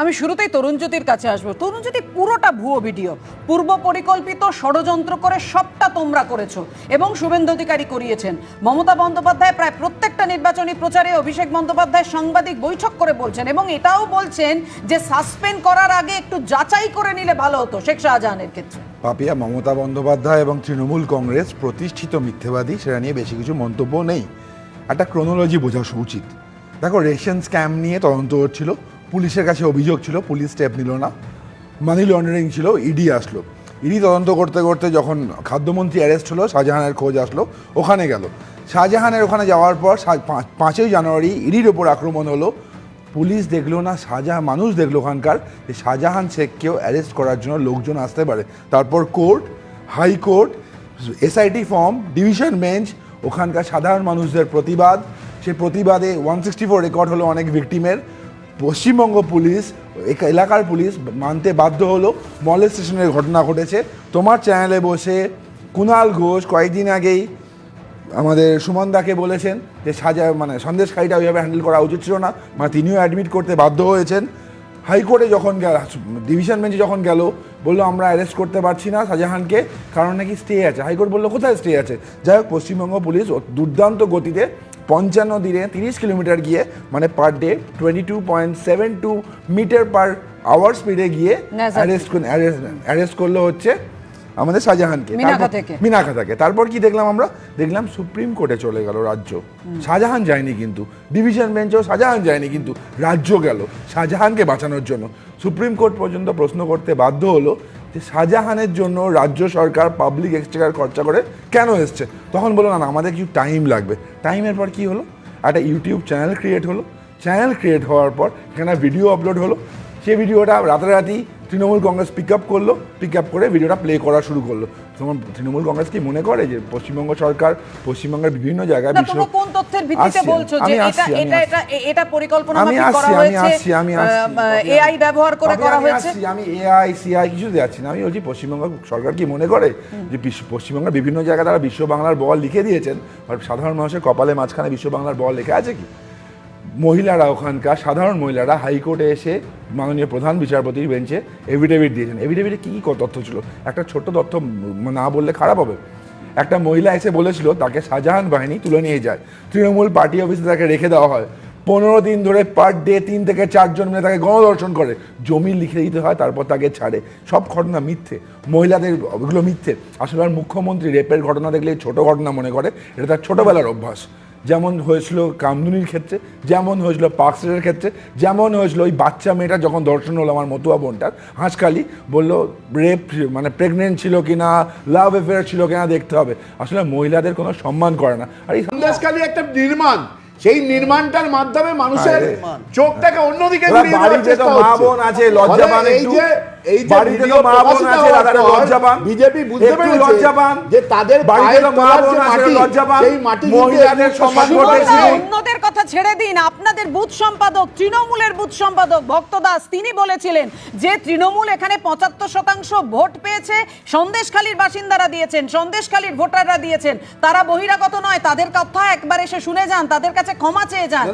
আমি শুরুতেই তরুণজ্যোতির কাছে আসব। তরুণজ্যোতি, পুরোটা ভুয়ো ভিডিও। পূর্ব পরিকল্পিত ষড়যন্ত্র করে সবটা তোমরা করেছ এবং শুভেন্দু অধিকারী করিয়েছেন। মমতা বন্দ্যোপাধ্যায় প্রায় প্রত্যেকটা নির্বাচনী প্রচারে অভিষেক বন্দ্যোপাধ্যায় সাংবাদিক বৈঠক করে বলছেন এবং এটাও বলছেন যে সাসপেন্ড করার আগে একটু যাচাই করে নিলে ভালো হতো শেখ শাহজাহানের ক্ষেত্রে। পাপিয়া, মমতা বন্দ্যোপাধ্যায় এবং তৃণমূল কংগ্রেস প্রতিষ্ঠিত মিথ্যেবাদী, সেটা নিয়ে বেশি কিছু মন্তব্য নেই। একটা ক্রোনোলজি বোঝা উচিত দেখো, রেশন স্ক্যাম নিয়ে তদন্ত হচ্ছিল। পুলিশের কাছে অভিযোগ ছিল, পুলিশ স্টেপ নিল না। মানি লন্ডারিং ছিল, ইডি আসলো। ইডি তদন্ত করতে করতে যখন খাদ্যমন্ত্রী অ্যারেস্ট হলো, শাহজাহানের খোঁজ আসলো, ওখানে গেল। শাহজাহানের ওখানে যাওয়ার পর পাঁচই জানুয়ারি ইডির ওপর আক্রমণ হলো। পুলিশ দেখল না, শাহজাহান, মানুষ দেখল ওখানকার যে শাহজাহান শেখকেও অ্যারেস্ট করার জন্য লোকজন আসতে পারে। তারপর court high court SIT form, division bench, ওখানকার সাধারণ মানুষদের প্রতিবাদ। সেই প্রতিবাদে ওয়ান সিক্সটি ফোর রেকর্ড হলো অনেক ভিকটিমের। পশ্চিমবঙ্গ পুলিশ এলাকার পুলিশ মানতে বাধ্য হলো। মলের স্টেশনের ঘটনা ঘটেছে। তোমার চ্যানেলে বসে কুণাল ঘোষ কয়েকদিন আগেই আমাদের সুমন দাকে বলেছেন যে সাজা মানে সন্দেশখারিটা ওইভাবে হ্যান্ডেল করা উচিত ছিল না মানে তিনিও অ্যাডমিট করতে বাধ্য হয়েছেন। হাইকোর্টে যখন গেল ডিভিশন বেঞ্চে যখন গেল, বলল, আমরা অ্যারেস্ট করতে পারছি না শাহজাহানকে, কারণ নাকি স্টে আছে। হাইকোর্ট বলল, কোথায় স্টে আছে? যাই হোক, পশ্চিমবঙ্গ পুলিশ দুর্দান্ত গতিতে পঞ্চান্ন দিনে তিরিশ কিলোমিটার গিয়ে মানে per day twenty two point seven two metre per hour স্পিডে গিয়ে অ্যারেস্ট অ্যারেস্ট করল হচ্ছে আমাদের শাহজাহানকে। তারপর- থেকে। তারপর কি দেখলাম আমরা? দেখলাম সুপ্রিম কোর্টে চলে গেল রাজ্য। শাহজাহান যায়নি কিন্তু। ডিভিশন বেঞ্চেও শাহজাহান যায়নি কিন্তু। রাজ্য গেল। শাহজাহানকে বাঁচানোর জন্য। সুপ্রিম কোর্ট পর্যন্ত প্রশ্ন করতে বাধ্য হলো শাহজাহানের জন্য রাজ্য সরকার পাবলিক এক্সটেকার খরচা করে কেন এসছে? তখন বলল, না আমাদের কিছু টাইম লাগবে। টাইমের পর কি হলো? একটা ইউটিউব চ্যানেল ক্রিয়েট হলো। চ্যানেল ক্রিয়েট হওয়ার পর এখানে ভিডিও আপলোড হলো। সেই ভিডিওটা রাতারাতি তৃণমূল কংগ্রেস পিক আপ করল পিক আপ করে ভিডিওটা প্লে করা শুরু করল। তোমার তৃণমূল কংগ্রেস কি মনে করে যে পশ্চিমবঙ্গ সরকার পশ্চিমবঙ্গের বিভিন্ন জায়গায় তোমরা কোন তথ্যের ভিত্তিতে বলছো যে আমি এটা এটা এটা এটা পরিকল্পনা আমি আসছি, আমি আসছি, আমি আসছি। এআই ব্যবহার করে করা হয়েছে? আমি এআই সিআই কিছু যাচ্ছি না। আমি বলছি পশ্চিমবঙ্গ সরকার কি মনে করে যে বিশ্ব- পশ্চিমবঙ্গের বিভিন্ন জায়গায় তারা বিশ্ব বাংলার বল লিখে দিয়েছেন আর সাধারণ মানুষের কপালে মাঝখানে বিশ্ব বাংলার বল লেখা আছে কি? মহিলারা ওখানকার, সাধারণ মহিলারা হাইকোর্টে এসে মাননীয় প্রধান বিচারপতির বেঞ্চে এভিডেভিট দিয়েছেন। এভিডেভিটে কী কী তথ্য ছিল? একটা ছোট্ট তথ্য না বললে খারাপ হবে। একটা মহিলা এসে বলেছিল, তাকে শাহজাহান বাহিনী তুলে নিয়ে যায়। তৃণমূল পার্টি অফিসে তাকে রেখে দেওয়া হয়। পনেরো দিন ধরে পার ডে তিন থেকে চারজন মিলে তাকে গণদর্শন করে। জমি লিখে দিতে হয়, তারপর তাকে ছাড়ে। সব ঘটনা মিথ্যে। মহিলাদের ওগুলো মিথ্যে। আসলে আর মুখ্যমন্ত্রী রেপের ঘটনা দেখলে ছোট ঘটনা মনে করে। এটা তার ছোটবেলার অভ্যাস। যেমন হয়েছিল কামদুনির ক্ষেত্রে, যেমন হয়েছিল পার্কসের ক্ষেত্রে, যেমন হয়েছিল ওই বাচ্চা মেয়েটা যখন দর্শন হলো আমার মতুয়া বোনটার হাঁসকালি বলল রেপ মানে প্রেগনেন্ট ছিল কিনা লাভ অ্যাফেয়ার ছিল কিনা দেখতে হবে। আসলে মহিলাদের কোনো সম্মান করে না। আর এই একটা নির্মাণ। সেই নির্মাণটার মাধ্যমে মানুষের। চোখটাকে অন্যদিকে ঘুরিয়ে দেওয়ার চেষ্টা মা হচ্ছে। বোন আছে, লজ্জা ফলে পান এই একটু। এই যে ভিডিও প্রকাশিত হওয়ার। বিজেপি বুঝতে একটু পেরেছে যে তাদের বাড়িতে পায়ের তলার যে মাটি। সেই কিন্তু সম্মান করতে অন্যদের ছেড়ে দিন। আপনাদের বুথ সম্পাদক, তৃণমূলের বুথ সম্পাদক ভক্ত দাস, তিনি বলেছিলেন যে তৃণমূল এখানে পঁচাত্তর শতাংশ ভোট পেয়েছে, সন্দেশখালীর বাসিন্দারা দিয়েছেন, সন্দেশখালীর ভোটাররা দিয়েছেন। তারা বহিরাগত নয়, তাদের কথা একবার এসে শুনে যান, তাদের কাছে ক্ষমা চেয়ে যান।